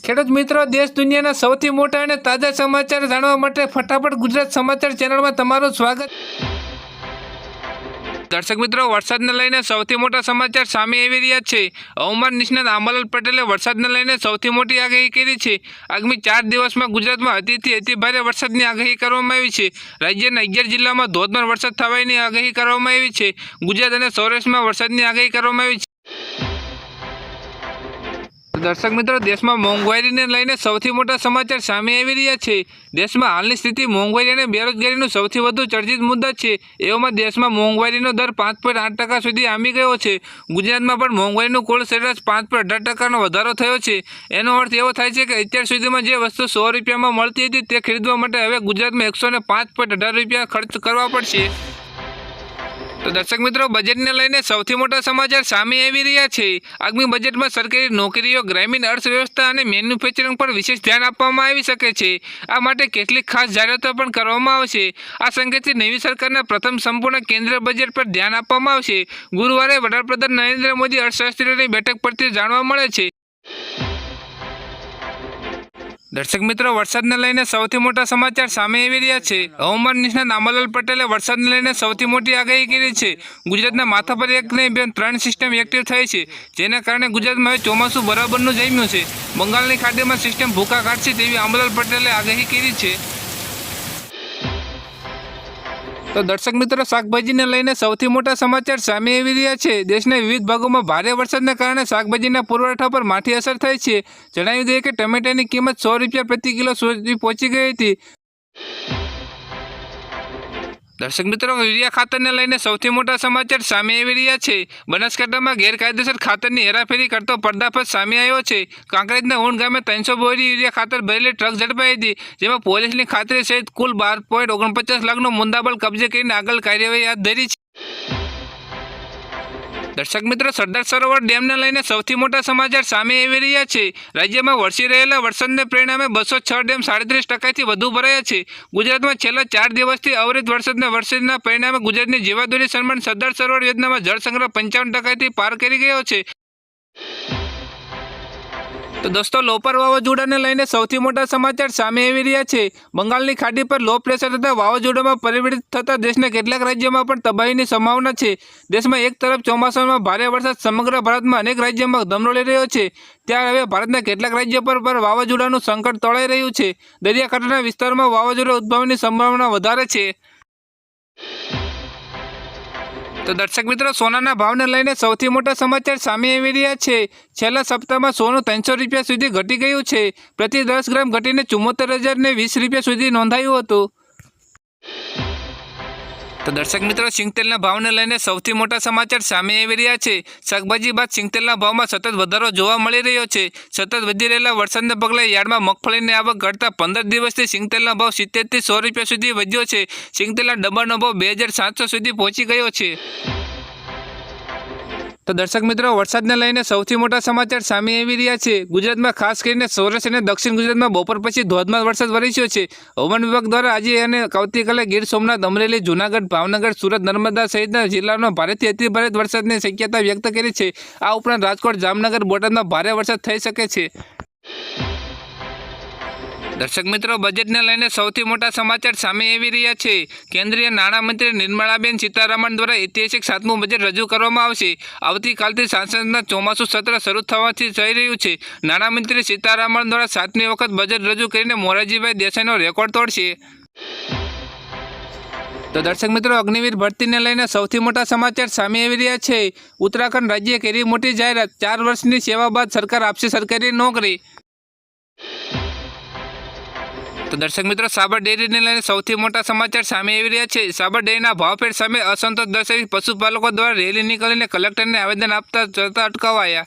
ખેડૂત મિત્રો, દેશ દુનિયાના સૌથી મોટા અને તાજા સમાચાર જાણવા માટે ફટાફટ ગુજરાત સમાચાર ચેનલમાં તમારું સ્વાગત. દર્શક મિત્રો, વરસાદને લઈને સૌથી મોટા સમાચાર સામે આવી રહ્યા છે. હવામાન નિષ્ણાત આંબાલાલ પટેલે વરસાદને લઈને સૌથી મોટી આગાહી કરી છે. આગામી ચાર દિવસમાં ગુજરાતમાં અતિથી અતિ ભારે વરસાદની આગાહી કરવામાં આવી છે. રાજ્યના અગિયાર જિલ્લામાં ધોધમાર વરસાદ થવાની આગાહી કરવામાં આવી છે. ગુજરાત અને સૌરાષ્ટ્રમાં વરસાદની આગાહી કરવામાં આવી છે. દર્શક મિત્રો, દેશમાં મોંઘવારીને લઈને સૌથી મોટા સમાચાર સામે આવી રહ્યા છે. દેશમાં હાલની સ્થિતિ મોંઘવારી અને બેરોજગારીનું સૌથી વધુ ચર્ચિત મુદ્દા છે. એવામાં દેશમાં મોંઘવારીનો દર પાંચ ટકા સુધી આંબી ગયો છે. ગુજરાતમાં પણ મોંઘવારીનું કુલ સરેરાશ પાંચ પોઈન્ટ અઢાર ટકાનો વધારો થયો છે. એનો અર્થ એવો થાય છે કે અત્યાર સુધીમાં જે વસ્તુ સો રૂપિયામાં મળતી હતી તે ખરીદવા માટે હવે ગુજરાતમાં એકસો પાંચ પોઈન્ટ અઢાર રૂપિયા ખર્ચ કરવા પડશે. તો દર્શક મિત્રો, બજેટને લઈને સૌથી મોટા સમાચાર સામે આવી રહ્યા છે. આગામી બજેટમાં સરકારી નોકરીઓ, ગ્રામીણ અર્થવ્યવસ્થા અને મેન્યુફેક્ચરિંગ પર વિશેષ ધ્યાન આપવામાં આવી શકે છે. આ માટે કેટલીક ખાસ જાહેરાતો પણ કરવામાં આવશે. આ સંકેતથી નવી સરકારના પ્રથમ સંપૂર્ણ કેન્દ્ર બજેટ પર ધ્યાન આપવામાં આવશે. ગુરુવારે વડાપ્રધાન નરેન્દ્ર મોદી અર્થશાસ્ત્રીઓની બેઠક પરથી જાણવા મળે છે. દર્શક મિત્રો, વરસાદને લઈને સૌથી મોટા સમાચાર સામે આવી રહ્યા છે. હવામાન નિષ્ણાત આંબાલાલ પટેલે વરસાદને લઈને સૌથી મોટી આગાહી કરી છે. ગુજરાતના માથા પર એક નહીં બે ત્રણ સિસ્ટમ એક્ટિવ થઈ છે, જેના કારણે ગુજરાતમાં હવે ચોમાસું બરાબરનું જમ્યું છે. બંગાળની ખાડીમાં સિસ્ટમ ભૂકા કાઢશે તેવી આંબાલાલ પટેલે આગાહી કરી છે. તો દર્શક મિત્રો, શાકભાજીને લઈને સૌથી મોટા સમાચાર સામે આવી રહ્યા છે. દેશના વિવિધ ભાગોમાં ભારે વરસાદને કારણે શાકભાજીના પુરવઠા પર માઠી અસર થઈ છે. જણાવી દઈએ કે ટમેટાની કિંમત સો રૂપિયા પ્રતિ કિલો સુધી પહોંચી ગઈ હતી. દર્શક મિત્રો યુરિયા ખાતરને લઈને સૌથી મોટા સમાચાર સામે આવી રહ્યા છે. બનાસકાંઠામાં ગેરકાયદેસર ખાતરની હેરાફેરી કરતો પર્દાફાશ સામે આવ્યો છે. કાંકરેજના ઊંડ ગામે ત્રણસો બોરી યુરિયા ખાતર ભરેલી ટ્રક ઝડપાઈ હતી, જેમાં પોલીસની ખાતરી સહિત કુલ બાર પોઈન્ટ ઓગણપચાસ લાખનો મુદ્દાબલ કબજે કરીને આગળ કાર્યવાહી હાથ ધરી છે. દર્શક મિત્રો, સરદાર સરોવર ડેમને લઈને સૌથી મોટા સમાચાર સામે આવી રહ્યા છે. રાજ્યમાં વરસી રહેલા વરસાદને પરિણામે બસો છ ડેમ સાડત્રીસ ટકાથી વધુ ભરાયા છે. ગુજરાતમાં છેલ્લા ચાર દિવસથી અવિરત વરસાદના વરસાદના પરિણામે ગુજરાતની જીવાદોરી સન્માન સરદાર સરોવર યોજનામાં જળસંગ્રહ પંચાવન ટકાથી પાર કરી ગયો છે. તો દોસ્તો લોપર વાવાઝોડાને લઈને સૌથી મોટા સમાચાર સામે આવી રહ્યા છે. બંગાળની ખાડી પર લો પ્રેશર તથા વાવાઝોડામાં પરિવર્તિત થતા દેશના કેટલાક રાજ્યોમાં પણ તબાહીની સંભાવના છે. દેશમાં એક તરફ ચોમાસામાં ભારે વરસાદ સમગ્ર ભારતમાં અનેક રાજ્યોમાં ધમરોળી રહ્યો છે. ત્યારે હવે ભારતના કેટલાક રાજ્યો પર પણ વાવાઝોડાનું સંકટ તળાઈ રહ્યું છે. દરિયાકાંઠાના વિસ્તારમાં વાવાઝોડા ઉદ્ભવની સંભાવના વધારે છે. તો દર્શક મિત્રો, સોનાના ભાવને લઈને સૌથી મોટા સમાચાર સામે આવી રહ્યા છે. છેલ્લા સપ્તાહમાં સોનું ત્રણસો રૂપિયા સુધી ઘટી ગયું છે. પ્રતિ દસ ગ્રામ ઘટીને ચુમ્મોતેર હજાર ને વીસ રૂપિયા સુધી નોંધાયું હતું. તો દર્શક મિત્રો, સિંગતેલના ભાવને લઈને સૌથી મોટા સમાચાર સામે આવી રહ્યા છે. શાકભાજી બાદ સિંગતેલના ભાવમાં સતત વધારો જોવા મળી રહ્યો છે. સતત વધી રહેલા વરસાદને પગલે યાર્ડમાં મગફળીની આવક ઘટતા પંદર દિવસથી સિંગતેલના ભાવ સિત્તેરથી સો રૂપિયા સુધી વધ્યો છે. સિંગતેલના ડબ્બાનો ભાવ બે સુધી પહોંચી ગયો છે. તો દર્શક મિત્રો, વરસાદને લઈને સૌથી મોટા સમાચાર સામે આવી રહ્યા છે. ગુજરાતમાં ખાસ કરીને સૌરાષ્ટ્ર અને દક્ષિણ ગુજરાતમાં બપોર પછી ધોધમાર વરસાદ વરસ્યો છે. હવામાન વિભાગ દ્વારા આજે અને આવતીકાલે ગીર સોમનાથ, અમરેલી, જૂનાગઢ, ભાવનગર, સુરત, નર્મદા સહિતના જિલ્લાઓમાં ભારેથી અતિ ભારે વરસાદની શક્યતા વ્યક્ત કરી છે. આ ઉપરાંત રાજકોટ, જામનગર, બોટાદમાં ભારે વરસાદ થઈ શકે છે. દર્શક મિત્રો, બજેટને લઈને સૌથી મોટા સમાચાર સામે આવી રહ્યા છે. કેન્દ્રીય નાણામંત્રી નિર્મલાબેન સીતારામન દ્વારા ઐતિહાસિક સાતમું બજેટ રજૂ કરવામાં આવશે. આવતીકાલથી સાંસદના ચોમાસું સત્ર શરૂ થવાથી થઈ રહ્યું છે. નાણામંત્રી સીતારામન દ્વારા સાતમી વખત બજેટ રજૂ કરીને મોરારજીભાઈ દેસાઈનો રેકોર્ડ તોડશે. તો દર્શક મિત્રો, અગ્નિવીર ભરતીને લઈને સૌથી મોટા સમાચાર સામે આવી રહ્યા છે. ઉત્તરાખંડ રાજ્ય કેરી મોટી જાહેરાત, ચાર વર્ષની સેવા બાદ સરકાર આપશે સરકારી નોકરી. તો દર્શક મિત્રો, સાબર ડેરીને લઈને સૌથી મોટા સમાચાર સામે આવી રહ્યા છે. સાબર ડેરીના ભાવફેર સામે અસંતોષ દર્શાવી પશુપાલકો દ્વારા રેલી નીકળીને કલેક્ટરને આવેદન આપતા જતા અટકાવાયા.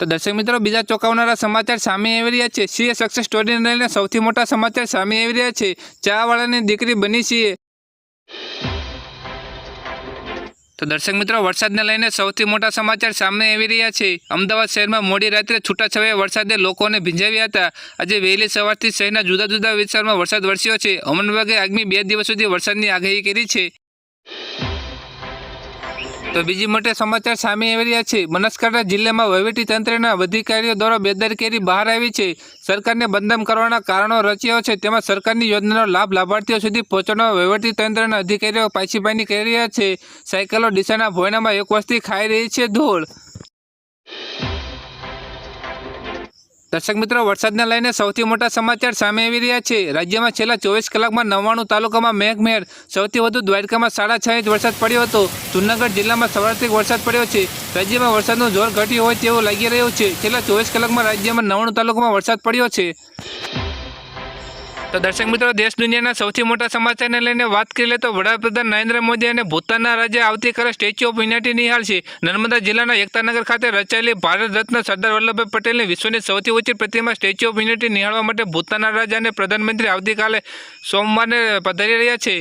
તો દર્શક મિત્રો, બીજા ચોંકાવનારા સમાચાર સામે આવી રહ્યા છે. સીએ સક્સેસ સ્ટોરીને લઈને સૌથી મોટા સમાચાર સામે આવી રહ્યા છે. ચાવાળાની દીકરી બની સીએ. તો દર્શક મિત્રો, વરસાદને લઈને સૌથી મોટા સમાચાર સામે આવી રહ્યા છે. અમદાવાદ શહેરમાં મોડી રાત્રે છૂટાછવાયા વરસાદે લોકોને ભીંજાવ્યા હતા. આજે વહેલી સવારથી શહેરના જુદા જુદા વિસ્તારમાં વરસાદ વરસ્યો છે. હવામાન વિભાગે આગામી બે દિવસ સુધી વરસાદની આગાહી કરી છે. તો બીજી મોટી સમાચાર સામે આવી રહ્યા છે. બનાસકાંઠા જિલ્લામાં વહીવટી તંત્રના અધિકારીઓ દ્વારા બેદરકારી બહાર આવી છે. સરકારને બંધન કરવાના કારણો રચ્યો છે. તેમાં સરકારની યોજનાનો લાભ લાભાર્થીઓ સુધી પહોંચવાનો વહીવટી તંત્રના અધિકારીઓ પાછીપાની કરી રહ્યા છે. સાયકલો ડીસાના ભોયનામાં એક વસ્તી ખાઈ રહી છે ધૂળ. દર્શક મિત્રો, વરસાદને લઈને સૌથી મોટા સમાચાર સામે આવી રહ્યા છે. રાજ્યમાં છેલ્લા ચોવીસ કલાકમાં નવ્વાણું તાલુકામાં મેઘમેર, સૌથી વધુ દ્વારકામાં સાડા છ ઇંચ વરસાદ પડ્યો હતો. જૂનાગઢ જિલ્લામાં સવારથી વરસાદ પડ્યો છે. રાજ્યમાં વરસાદનું જોર ઘટ્યું હોય તેવું લાગી રહ્યું છે. છેલ્લા ચોવીસ કલાકમાં રાજ્યમાં નવ્વાણું તાલુકામાં વરસાદ પડ્યો છે. તો દર્શક મિત્રો, દેશ દુનિયાના સૌથી મોટા સમાચારને લઈને વાત કરી લે તો વડાપ્રધાન નરેન્દ્ર મોદી અને ભૂતાનના રાજ્ય આવતીકાલે સ્ટેચ્યુ ઓફ યુનિટી નિહાળશે. નર્મદા જિલ્લાના એકતાનગર ખાતે રચાયેલી ભારત રત્ન સરદાર વલ્લભભાઈ પટેલની વિશ્વની સૌથી ઊંચી પ્રતિમા સ્ટેચ્યુ ઓફ યુનિટી નિહાળવા માટે ભૂતાનના રાજા અને પ્રધાનમંત્રી આવતીકાલે સોમવારે પધારી રહ્યા છે.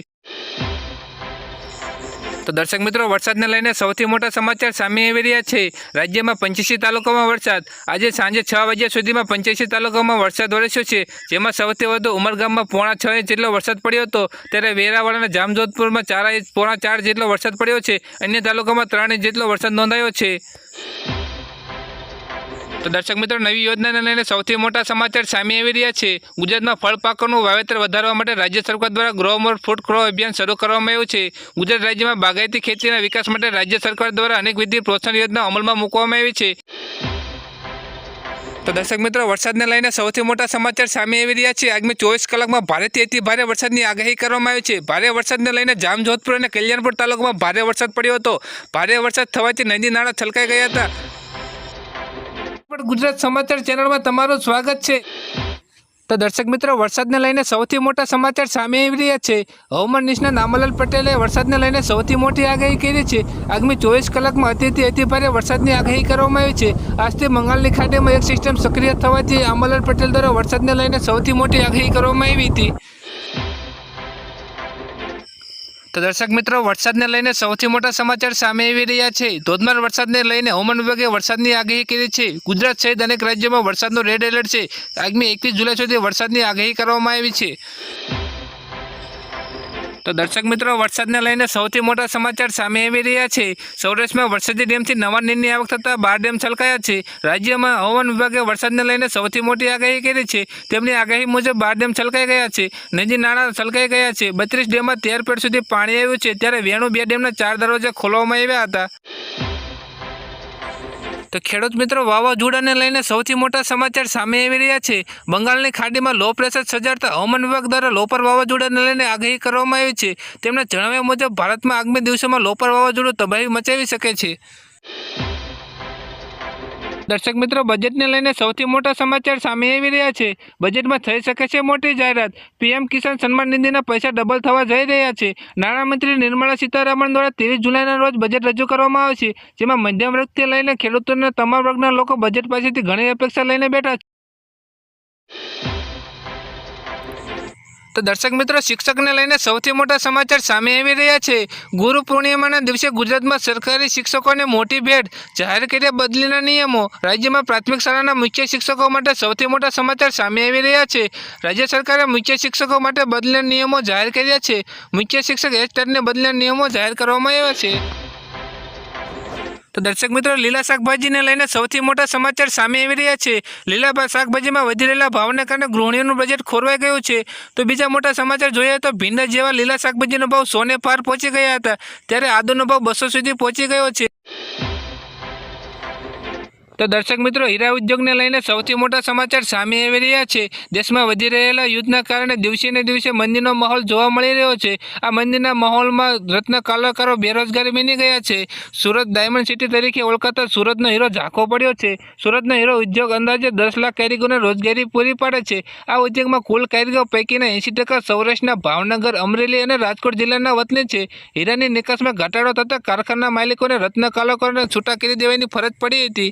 તો દર્શક મિત્રો, વરસાદને લઈને સૌથી મોટા સમાચાર સામે આવી રહ્યા છે. રાજ્યમાં પંચ્યાસી તાલુકામાં વરસાદ. આજે સાંજે છ વાગ્યા સુધીમાં પંચ્યાસી તાલુકામાં વરસાદ વરસ્યો છે. જેમાં સૌથી વધુ ઉમરગામમાં પોણા છ ઇંચ જેટલો વરસાદ પડ્યો હતો. ત્યારે વેરાવળ અને જામજોધપુરમાં ચાર ઇંચ પોણા ચાર જેટલો વરસાદ પડ્યો છે. અન્ય તાલુકામાં ત્રણ ઇંચ જેટલો વરસાદ નોંધાયો છે. તો દર્શક મિત્રો, નવી યોજનાને લઈને સૌથી મોટા સમાચાર સામે આવી રહ્યા છે. ગુજરાતમાં ફળ પાકોનું વાવેતર વધારવા માટે રાજ્ય સરકાર દ્વારા ગ્રો મોર ફૂડ ક્રો અભિયાન શરૂ કરવામાં આવ્યું છે. ગુજરાત રાજ્યમાં બાગાયતી ખેતીના વિકાસ માટે રાજ્ય સરકાર દ્વારા અનેકવિધ પ્રોત્સાહન યોજના અમલમાં મૂકવામાં આવી છે. તો દર્શક મિત્રો, વરસાદને લઈને સૌથી મોટા સમાચાર સામે આવી રહ્યા છે. આગામી ચોવીસ કલાકમાં ભારેથી અતિ ભારે વરસાદની આગાહી કરવામાં આવી છે. ભારે વરસાદને લઈને જામજોધપુર અને કલ્યાણપુર તાલુકામાં ભારે વરસાદ પડ્યો હતો. ભારે વરસાદ થવાથી નદી નાળા છલકાઈ ગયા હતા. પણ ગુજરાત સમાચાર ચેનલમાં તમારું સ્વાગત છે. તો દર્શક મિત્રો, વરસાદને લઈને સૌથી મોટા સમાચાર સામે આવી રહ્યા છે. હવામાન નિષ્ણાત નામલાલ પટેલે વરસાદને લઈને સૌથી મોટી આગાહી કરી છે. આગામી ચોવીસ કલાકમાં અતિથી અતિભારે વરસાદની આગાહી કરવામાં આવી છે. આજથી બંગાળની ખાડીમાં એક સિસ્ટમ સક્રિય થવાથી આંબાલાલ પટેલ દ્વારા વરસાદને લઈને સૌથી મોટી આગાહી કરવામાં આવી હતી. તો દર્શક મિત્રો, વરસાદને લઈને સૌથી મોટા સમાચાર સામે આવી રહ્યા છે. ધોધમાર વરસાદને લઈને હવામાન વિભાગે વરસાદની આગાહી કરી છે. ગુજરાત સહિત અનેક રાજ્યોમાં વરસાદનો રેડ એલર્ટ છે. આગામી એકવીસ જુલાઈ સુધી વરસાદની આગાહી કરવામાં આવી છે. તો દર્શક મિત્રો, વરસાદને લઈને સૌથી મોટા સમાચાર સામે આવી રહ્યા છે. સૌરાષ્ટ્રમાં વરસાદી ડેમથી નવા નીરની આવક થતાં બાર ડેમ છલકાયા છે. રાજ્યમાં હવામાન વિભાગે વરસાદને લઈને સૌથી મોટી આગાહી કરી છે. તેમની આગાહી મુજબ બાર ડેમ છલકાઈ ગયા છે. નદી નાણાં છલકાઈ ગયા છે. બત્રીસ ડેમમાં તેર પેટ સુધી પાણી આવ્યું છે. ત્યારે વેણુ બે ડેમના ચાર દરવાજા ખોલવામાં આવ્યા હતા. તો ખેડૂત મિત્રો વાવાઝોડાને લઈને સૌથી મોટા સમાચાર સામે આવી રહ્યા છે. બંગાળની ખાડીમાં લો પ્રેશર સર્જાતા હવામાન વિભાગ દ્વારા લોપર વાવાઝોડાને લઈને આગાહી કરવામાં આવી છે. તેમના જણાવ્યા મુજબ, ભારતમાં આગામી દિવસોમાં લોપર વાવાઝોડું તબાહી મચાવી શકે છે. દર્શક મિત્રો, બજેટને લઈને સૌથી મોટા સમાચાર સામે આવી રહ્યા છે. બજેટમાં થઈ શકે છે મોટી જાહેરાત. પીએમ કિસાન સન્માન નિધિના પૈસા ડબલ થવા જઈ રહ્યા છે. નાણામંત્રી નિર્મલા સીતારામન દ્વારા ત્રેવીસ જુલાઈના રોજ બજેટ રજૂ કરવામાં આવશે જેમાં મધ્યમ વર્ગથી લઈને ખેડૂતોના તમામ વર્ગના લોકો બજેટ પાસેથી ઘણી અપેક્ષા લઈને બેઠા છે. તો દર્શક મિત્રો, શિક્ષકને લઈને સૌથી મોટા સમાચાર સામે આવી રહ્યા છે. ગુરુ પૂર્ણિમાના દિવસે ગુજરાતમાં સરકારી શિક્ષકોને મોટી ભેટ જાહેર કર્યા બદલીના નિયમો. રાજ્યમાં પ્રાથમિક શાળાના મુખ્ય શિક્ષકો માટે સૌથી મોટા સમાચાર સામે આવી રહ્યા છે. રાજ્ય સરકારે મુખ્ય શિક્ષકો માટે બદલીના નિયમો જાહેર કર્યા છે. મુખ્ય શિક્ષક ટેટને બદલીના નિયમો જાહેર કરવામાં આવ્યા છે. તો દર્શક મિત્રો, લીલા શાકભાજીને લઈને સૌથી મોટા સમાચાર સામે આવી રહ્યા છે. લીલા શાકભાજીમાં વધી રહેલા ભાવને કારણે ગૃહિણીઓનું બજેટ ખોરવાઈ ગયું છે. તો બીજા મોટા સમાચાર જોઈએ તો ભીંડા જેવા લીલા શાકભાજીનો ભાવ સોને પાર પહોંચી ગયા હતા. ત્યારે આદુનો ભાવ બસો સુધી પહોંચી ગયો છે. તો દર્શક મિત્રો, હીરા ઉદ્યોગને લઈને સૌથી મોટા સમાચાર સામે આવી રહ્યા છે. દેશમાં વધી રહેલા યુદ્ધના કારણે દિવસે દિવસે મંદીનો માહોલ જોવા મળી રહ્યો છે. આ મંદીના માહોલમાં રત્ન કલાકારો બેરોજગારી બની ગયા છે. સુરત ડાયમંડ સિટી તરીકે ઓળખાતા સુરતનો હીરો ઝાંખો પડ્યો છે. સુરતનો હીરો ઉદ્યોગ અંદાજે દસ લાખ કારીગરોને રોજગારી પૂરી પાડે છે. આ ઉદ્યોગમાં કુલ કારીગરો પૈકીના એંસી ટકા સૌરાષ્ટ્રના ભાવનગર, અમરેલી અને રાજકોટ જિલ્લાના વતની છે. હીરાની નિકાસમાં ઘટાડો થતાં કારખાના માલિકોને રત્ન કલાકારોને છૂટા કરી દેવાની ફરજ પડી હતી.